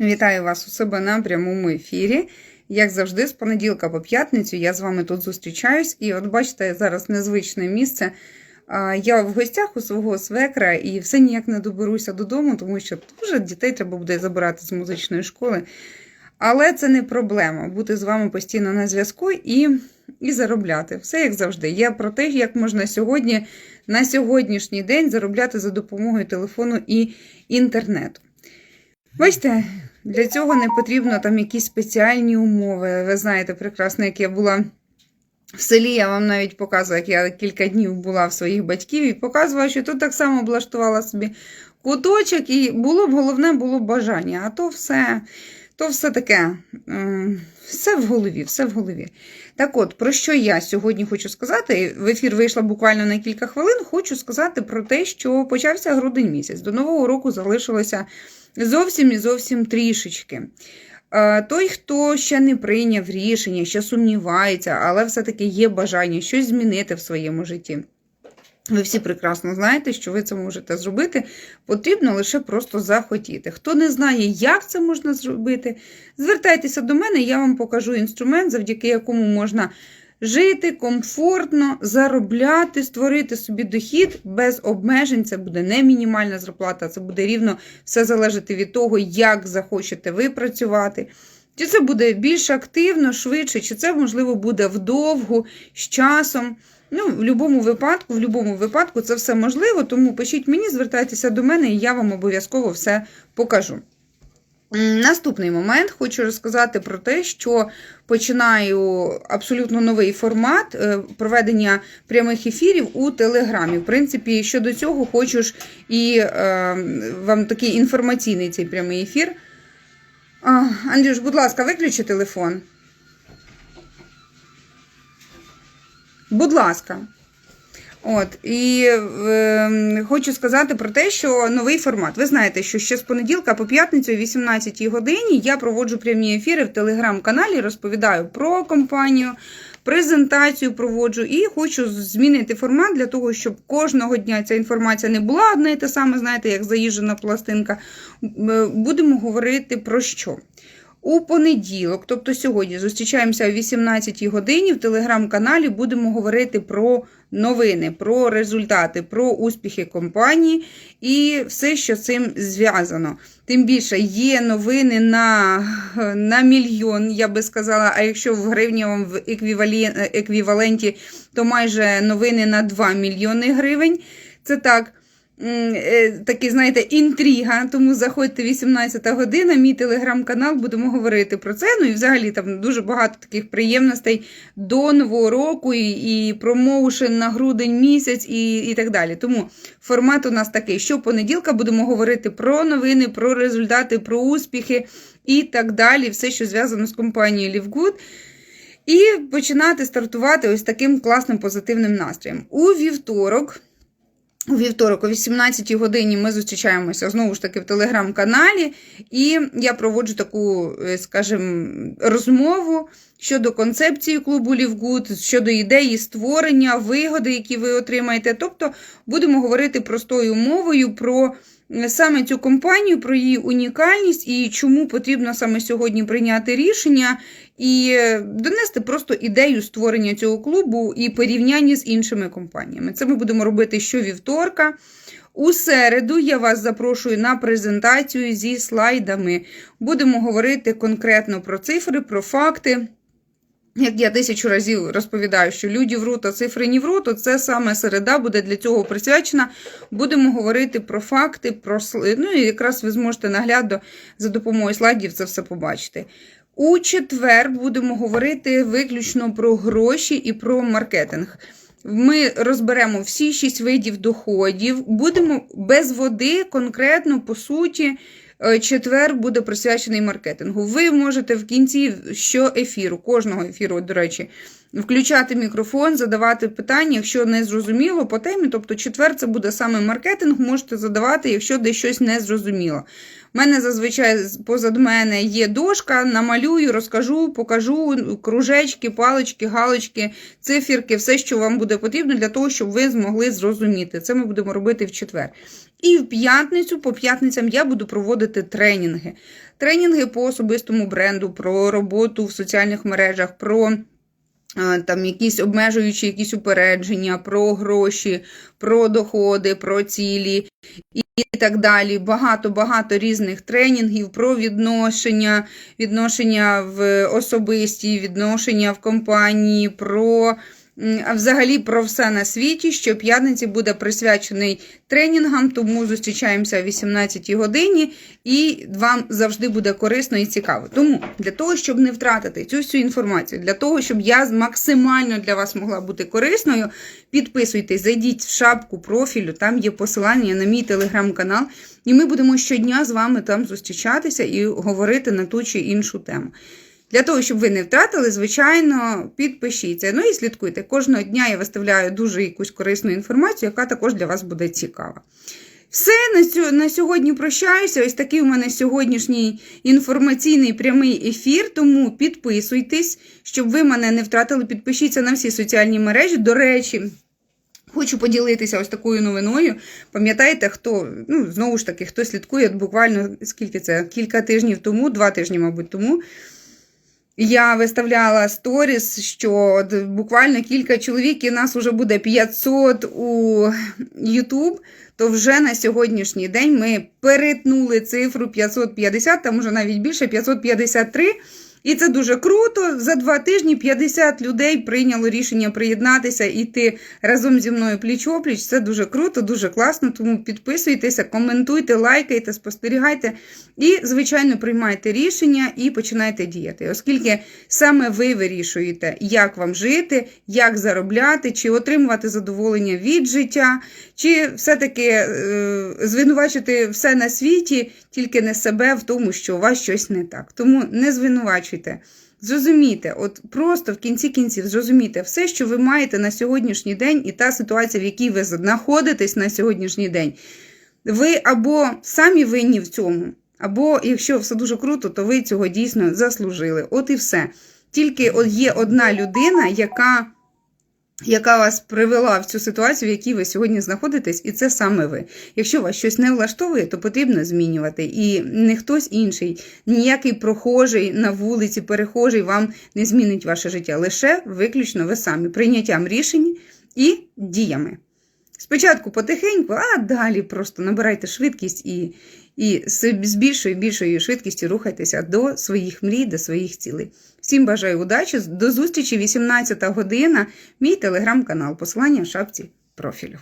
Вітаю вас у себе на прямому ефірі. Як завжди, з понеділка по п'ятницю я з вами тут зустрічаюсь. І от бачите, зараз незвичне місце. Я в гостях у свого свекра і все ніяк не доберуся додому, тому що вже дітей треба буде забирати з музичної школи. Але це не проблема бути з вами постійно на зв'язку і, і заробляти. Все як завжди. Я про те, як можна сьогодні на сьогоднішній день заробляти за допомогою телефону і інтернету. Бачите, для цього не потрібно там якісь спеціальні умови. Ви знаєте прекрасно, як я була в селі, я вам навіть показувала, як я кілька днів була в своїх батьків і показувала, що тут так само облаштувала собі куточок, і було б головне було бажання. А то все, то все таке, все в голові, все в голові. Так от, про що я сьогодні хочу сказати? В ефір вийшла буквально на кілька хвилин. Хочу сказати про те, що почався грудень місяць. До нового року залишилося зовсім і зовсім трішечки. Е, Той, хто ще не прийняв рішення, ще сумнівається, але все-таки є бажання щось змінити в своєму житті. Ви всі прекрасно знаєте, що ви це можете зробити. Потрібно лише просто захотіти. Хто не знає, як це можна зробити, звертайтеся до мене, я вам покажу інструмент, завдяки якому можна жити комфортно, заробляти, створити собі дохід без обмежень. Це буде не мінімальна зарплата, це буде рівно все залежати від того, як захочете ви працювати. Чи це буде більш активно, швидше, чи це, можливо, буде вдовгу, з часом. Ну, в будь-якому випадку, в будь-якому випадку це все можливо, тому пишіть мені, звертайтеся до мене, і я вам обов'язково все покажу. Наступний момент хочу розказати про те, що починаю абсолютно новий формат е, проведення прямих ефірів у Телеграмі. В принципі, щодо цього хочу ж і е, вам такий інформаційний цей прямий ефір. Андрюш, будь ласка, виключи телефон. Будь ласка. От, і е, хочу сказати про те, що новий формат. Ви знаєте, що ще з понеділка по п'ятницю о 18 годині я проводжу прямі ефіри в телеграм-каналі, розповідаю про компанію, презентацію проводжу і хочу змінити формат для того, щоб кожного дня ця інформація не була одна і те саме, знаєте, як заїжджена пластинка. Е, Будемо говорити про що. У понеділок, тобто сьогодні, зустрічаємося о 18 годині в телеграм-каналі. Будемо говорити про новини, про результати, про успіхи компанії і все, що з цим зв'язано. Тим більше є новини на на мільйон, я би сказала. А якщо в гривневому в еквіваленті, то майже новини на 2 мільйони гривень. Це так. Е, Такий, знаєте, інтрига, тому заходьте 18 година, мій телеграм-канал, будемо говорити про це. Ну і взагалі там дуже багато таких приємностей до Нового року і, і промоушен на грудень місяць і, і так далі. Тому формат у нас такий: щопонеділка будемо говорити про новини, про результати, про успіхи і так далі. Все, що зв'язано з компанією LiveGood. І починати стартувати ось таким класним позитивним настроєм. У вівторок. У вівторок о 18 годині ми зустрічаємося знову ж таки в телеграм-каналі, і я проводжу таку, е, скажімо, розмову щодо концепції клубу Лівгуд, щодо ідеї створення, вигоди, які ви отримаєте. Тобто будемо говорити простою мовою про саме цю компанію, про її унікальність і чому потрібно саме сьогодні прийняти рішення і е, донести просто ідею створення цього клубу і порівняння з іншими компаніями. Це ми будемо робити щовівторка. У середу я вас запрошую на презентацію зі слайдами. Будемо говорити конкретно про цифри, про факти. Як я тисячу разів розповідаю, що люди врут, а цифри не врут, то це саме середа буде для цього присвячена. Будемо говорити про факти, про ну і якраз ви зможете наглядно за допомогою слайдів це все побачити. У четвер будемо говорити виключно про гроші і про маркетинг. Ми розберемо всі шість видів доходів, будемо без води, конкретно по суті. Е, Четвер буде присвячений маркетингу. Ви можете в кінці що ефіру, кожного ефіру, до речі, включати мікрофон, задавати питання, якщо не зрозуміло по темі. Тобто, четвер це буде саме маркетинг, можете задавати, якщо десь щось не зрозуміло. У мене зазвичай позад мене є дошка, намалюю, розкажу, покажу кружечки, палички, галочки, цифірки, все, що вам буде потрібно для того, щоб ви змогли зрозуміти. Це ми будемо робити в четвер. І в п'ятницю, по п'ятницям я буду проводити тренінги. Тренінги по особистому бренду, про роботу в соціальних мережах, про там якісь обмежуючі якісь упередження, про гроші, про доходи, про цілі і так далі. Багато-багато різних тренінгів про відношення, відношення в особисті, відношення в компанії, про а взагалі про все на світі. Щоп'ятниці буде присвячений тренінгам, тому зустрічаємося о 18 годині, і вам завжди буде корисно і цікаво. Тому для того, щоб не втратити цю всю інформацію, для того, щоб я максимально для вас могла бути корисною, підписуйтесь, зайдіть в шапку профілю, там є посилання на мій телеграм-канал, і ми будемо щодня з вами там зустрічатися і говорити на ту чи іншу тему. Для того, щоб ви не втратили, звичайно, підпишіться. Ну і слідкуйте. Кожного дня я виставляю дуже якусь корисну інформацію, яка також для вас буде цікава. Все, на, сьо- на сьогодні прощаюся. Ось такий у мене сьогоднішній інформаційний прямий ефір. Тому підписуйтесь, щоб ви мене не втратили. Підпишіться на всі соціальні мережі. До речі, Хочу поділитися ось такою новиною. Пам'ятаєте, хто, ну, знову ж таки, хто слідкує, буквально скільки це? Кілька тижнів тому, два тижні, мабуть, тому. Я виставляла сторіс, що буквально кілька чоловік, і нас вже буде 500 у YouTube, то вже на сьогоднішній день ми перетнули цифру 550, там вже навіть більше 553. І це дуже круто. За два тижні 50 людей прийняло рішення приєднатися і йти разом зі мною пліч-опліч. Це дуже круто, дуже класно. Тому підписуйтеся, коментуйте, лайкайте, спостерігайте і, звичайно, приймайте рішення і починайте діяти, оскільки саме ви вирішуєте, як вам жити, як заробляти, чи отримувати задоволення від життя, чи все-таки е, звинувачити все на світі, тільки не себе в тому, що у вас щось не так. Тому не звинувачуйте. Зрозумійте, от просто в кінці кінців зрозумійте все, що ви маєте на сьогоднішній день, і та ситуація, в якій ви знаходитесь на сьогоднішній день. Ви або самі винні в цьому, або якщо все дуже круто, то ви цього дійсно заслужили. От і все. Тільки от є одна людина, яка, яка вас привела в цю ситуацію, в якій ви сьогодні знаходитесь, і це саме ви. Якщо вас щось не влаштовує, то потрібно змінювати. І не хтось інший, ніякий прохожий на вулиці, перехожий вам не змінить ваше життя. Лише виключно ви самі прийняттям рішень і діями. Спочатку потихеньку, а далі просто набирайте швидкість і, і з більшою більшою швидкістю рухайтеся до своїх мрій, до своїх цілей. Всім бажаю удачі. До зустрічі 18 година. Мій телеграм-канал. Посилання в шапці профілю.